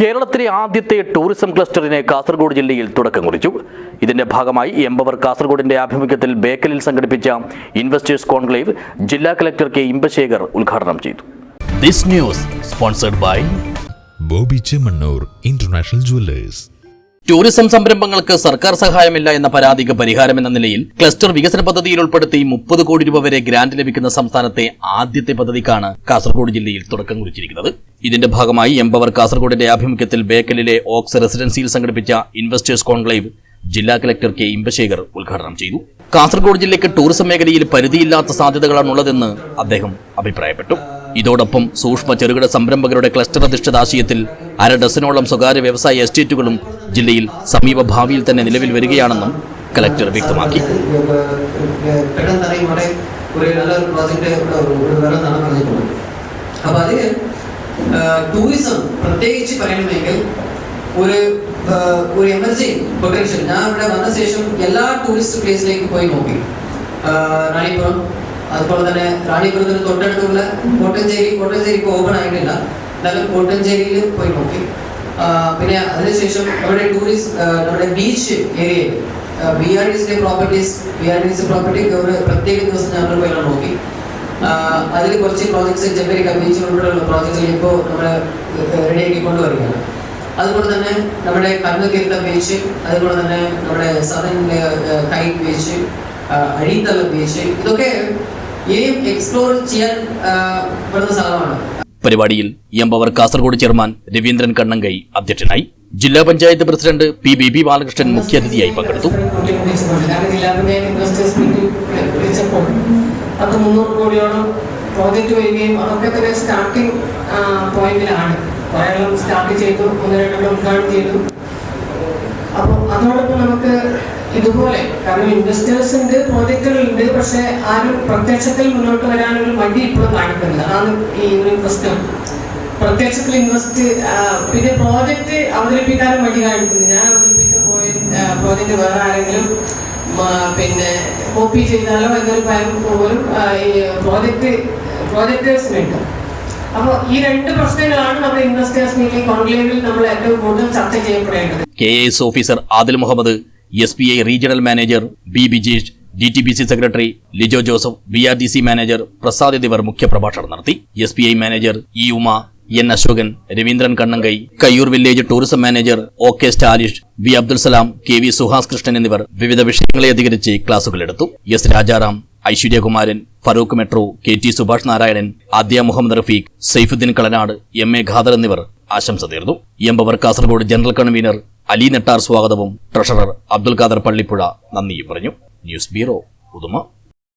കേരളത്തിലെ ആദ്യത്തെ ടൂറിസം ക്ലസ്റ്ററിന് കാസർഗോഡ് ജില്ലയിൽ തുടക്കം കുറിച്ചു. ഇതിന്റെ ഭാഗമായി എംപവർ കാസർഗോഡിന്റെ ആഭിമുഖ്യത്തിൽ ബേക്കലിൽ സംഘടിപ്പിച്ച ഇൻവെസ്റ്റേഴ്സ് കോൺക്ലേവ് ജില്ലാ കലക്ടർ കെ ഇമ്പശേഖർ ഉദ്ഘാടനം ചെയ്തു. This news sponsored by Bobby Chemmanur international jewellers. Tourism സംരംഭങ്ങൾക്ക് സർക്കാർ സഹായമില്ല എന്ന പരാതിക്ക് പരിഹാരമെന്ന നിലയിൽ ക്ലസ്റ്റർ വികസന പദ്ധതിയിൽ ഉൾപ്പെടുത്തി മുപ്പത് കോടി രൂപ വരെ ഗ്രാന്റ് ലഭിക്കുന്ന സംസ്ഥാനത്തെ ആദ്യത്തെ പദ്ധതിക്കാണ് കാസർഗോഡ് ജില്ലയിൽ തുടക്കം കുറിച്ചിരിക്കുന്നത്. ഇതിന്റെ ഭാഗമായി എംപവർ കാസർഗോഡിന്റെ ആഭിമുഖ്യത്തിൽ ബേക്കലിലെ ഓക്സ് റെസിഡൻസിയിൽ സംഘടിപ്പിച്ച ഇൻവെസ്റ്റേഴ്സ് കോൺക്ലേവ് ജില്ലാ കലക്ടർ കെ ഇമ്പശേഖർ ഉദ്ഘാടനം ചെയ്തു. കാസർഗോഡ് ജില്ലയ്ക്ക് ടൂറിസം മേഖലയിൽ പരിധിയില്ലാത്ത സാധ്യതകളാണുള്ളതെന്ന് അദ്ദേഹം അഭിപ്രായപ്പെട്ടു. ഇതോടൊപ്പം സൂക്ഷ്മ ചെറുകിട സംരംഭകരുടെ ക്ലസ്റ്റർ അധിഷ്ഠിത ആശയത്തിൽ അര ഡസനോളം സ്വകാര്യ വ്യവസായ എസ്റ്റേറ്റുകളും ജില്ലയിൽ സമീപ ഭാവിയിൽ തന്നെ നിലവിൽ വരികയാണെന്നും കലക്ടർ വ്യക്തമാക്കി. അതിന് ടൂറിസം പ്രത്യേകിച്ച് പറയണമെങ്കിൽ ഒരു ഒരു എമർജി പൊട്ടൻഷ്യൽ ഞാൻ ഇവിടെ വന്ന ശേഷം എല്ലാ ടൂറിസ്റ്റ് പ്ലേസിലേക്ക് പോയി നോക്കി. റാണിപുറം അതുപോലെ തന്നെ റാണിപുരത്തിന് തൊട്ടടുത്തുള്ള കോട്ടഞ്ചേരി കോട്ടഞ്ചേരി ഇപ്പോൾ ഓപ്പൺ ആയിട്ടില്ല. എന്നാലും കോട്ടഞ്ചേരിയിൽ പോയി നോക്കി. പിന്നെ അതിനുശേഷം നമ്മുടെ ടൂറിസ്റ്റ് നമ്മുടെ ബീച്ച് ഏരിയയിൽ ബി ആർ ഡി സിന്റെ properties B R D C property ഒരു പ്രത്യേക ദിവസം ഞങ്ങൾ പോയി നോക്കി. അതിൽ കുറച്ച് പ്രോജക്ട്സ് ജെമ്പരിക്ക ബീച്ച് ഉൾപ്പെടെയുള്ള പ്രോജക്ട്സ് ഇപ്പോൾ നമ്മൾ റെഡിയാക്കി കൊണ്ടുവരികയാണ്. അതുപോലെ തന്നെ നമ്മുടെ കണ്ണുകീർത്ത ബീച്ച് അതുപോലെ തന്നെ നമ്മുടെ സദൻ കൈറ്റ് ബീച്ച് അഴീത്തല ബീച്ച് ഇതൊക്കെ ഇനിയും എക്സ്പ്ലോർ ചെയ്യാൻ സ്ഥലമാണ്. പരിപാടിയിൽ എംപവർ കാസർഗോഡ് ചെയർമാൻ രവീന്ദ്രൻ കണ്ണങ്കൈ അധ്യക്ഷനായി. ജില്ലാ panchayat president P B B Balakrishnan മുഖ്യാതിഥിയായി പങ്കെടുത്തു. പത്ത് മുന്നൂറ് കോടിയോളം പ്രോജക്റ്റ് വരികയും അതൊക്കെ തന്നെ സ്റ്റാർട്ടിംഗ് പോയിന്റിലാണ് ഒരെണ്ണം സ്റ്റാർട്ട് ചെയ്തു ഒന്ന് രണ്ടെണ്ണം ഉദ്ഘാടനം ചെയ്തു. അപ്പോൾ അതോടൊപ്പം നമുക്ക് ഇതുപോലെ. കാരണം ഇൻവെസ്റ്റേഴ്സ് ഉണ്ട് പ്രോജക്റ്റുകൾ ഉണ്ട് പക്ഷെ ആരും പ്രത്യക്ഷത്തിൽ മുന്നോട്ട് വരാനൊരു മടി ഇപ്പോഴും കാണിക്കുന്നില്ല. അതാണ് ഈ ഒരു പ്രശ്നം പ്രത്യക്ഷത്തിൽ ഇൻവെസ്റ്റ് പിന്നെ പ്രോജക്റ്റ് അവതരിപ്പിക്കാനും മടി കാണിക്കുന്നു ഞാൻ അവതരിപ്പിച്ച പ്രോജക്റ്റ് വേറെ ആരെങ്കിലും പിന്നെ കോപ്പി ചെയ്താലോ എന്നൊരു ഭയം പോലും ഈ പ്രോജക്റ്റ് പ്രോജക്റ്റേഴ്സിന് അപ്പോൾ ഈ രണ്ട് പ്രശ്നങ്ങളാണ് നമ്മുടെ ഇൻവെസ്റ്റേഴ്സ് മീറ്റിംഗ് കോൺക്ലേവിൽ നമ്മൾ ഏറ്റവും കൂടുതൽ ചർച്ച ചെയ്യപ്പെടേണ്ടത്. K S officer Adil Muhammad S P I regional manager B Bijesh D T B C secretary Lijo Joseph B R D C manager Prasad എന്നിവർ മുഖ്യപ്രഭാഷണം നടത്തി S P I manager E Uma N Ashokan Raveendran Kannankai Kayyur village tourism manager O K Stalish V Abdul Salam K V Suhas Krishnan എന്നിവർ വിവിധ വിഷയങ്ങളെ അധികരിച്ച് ക്ലാസുകളെടുത്തു S Rajaram Aishwaryakumaran Farooq metro K T Subhash Narayanan ആദ്യ Muhammad Rafeeq Saifuddin Kalanad M A Khader എന്നിവർ ആശംസ തീർന്നു empower Kasaragod general convener Ali Nettar സ്വാഗതവും treasurer Abdul Khader Pallippuzha നന്ദിയും പറഞ്ഞു. News bureau Uduma